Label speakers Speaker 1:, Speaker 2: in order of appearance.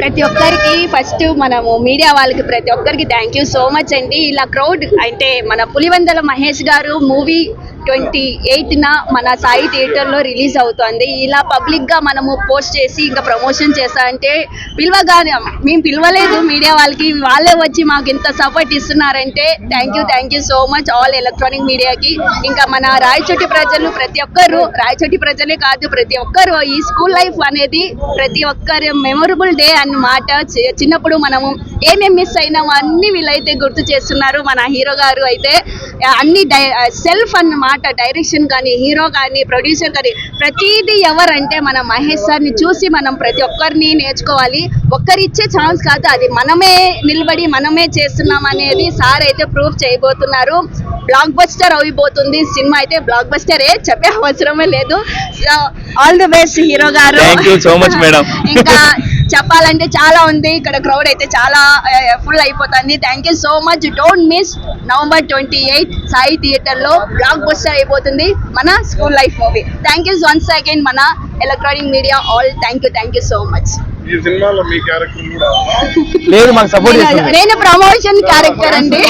Speaker 1: ప్రతి ఒక్కరికి ఫస్ట్ మనము మీడియా వాళ్ళకి ప్రతి ఒక్కరికి థ్యాంక్ యూ సో మచ్ అండి. ఇలా క్రౌడ్ అంటే మన పులివెందల మహేష్ గారు మూవీ ట్వంటీ ఎయిట్న మన సాయి థియేటర్లో రిలీజ్ అవుతుంది. ఇలా పబ్లిక్గా మనము పోస్ట్ చేసి ఇంకా ప్రమోషన్ చేస్తా అంటే పిలవగానే మేము పిలవలేదు మీడియా వాళ్ళకి. వాళ్ళే వచ్చి మాకు ఇంత సపోర్ట్ ఇస్తున్నారంటే thank you thank you so much all electronic మీడియాకి. ఇంకా మన రాయచోటి ప్రజలు ప్రతి ఒక్కరు రాయచోటి ప్రజలే కాదు ప్రతి ఒక్కరు ఈ స్కూల్ లైఫ్ అనేది ప్రతి ఒక్కరి మెమొరబుల్ డే అన్నమాట చి- చిన్నప్పుడు మనము ఏమేమి మిస్ అయినామో అన్ని వీళ్ళైతే గుర్తు చేస్తున్నారు. మన హీరో గారు అయితే అన్ని సెల్ఫ్ అన్నమాట డైరెక్షన్ కానీ హీరో కానీ ప్రొడ్యూసర్ కానీ ప్రతిదీ ఎవరంటే మన మహేష్ సార్ని చూసి మనం ప్రతి ఒక్కరిని నేర్చుకోవాలి. ఒక్కరిచ్చే ఛాన్స్ కాదు అది మనమే నిలబడి మనమే చేస్తున్నాం అనేది సార్ అయితే ప్రూఫ్ చేయబోతున్నారు. బ్లాక్ బస్టర్ అయిపోతుంది సినిమా అయితే బ్లాక్ బస్టరే చెప్పే అవసరమే లేదు. ఆల్ ది బెస్ట్ హీరో గారు. ఇంకా చెప్పాలంటే చాలా ఉంది. ఇక్కడ క్రౌడ్ అయితే చాలా ఫుల్ అయిపోతుంది. Thank you so much don't miss November twenty eight Sai థియేటర్లో బ్లాక్ బస్టర్ అయిపోతుంది మన school life movie thank you once again మన electronic media all thank you thank you so much
Speaker 2: ఈ సినిమాలో మీ క్యారెక్టర్ కూడా
Speaker 3: లేదు మాకు సపోర్ట్ చేస్తుంది.
Speaker 1: నేను ప్రమోషన్ క్యారెక్టర్ అండి.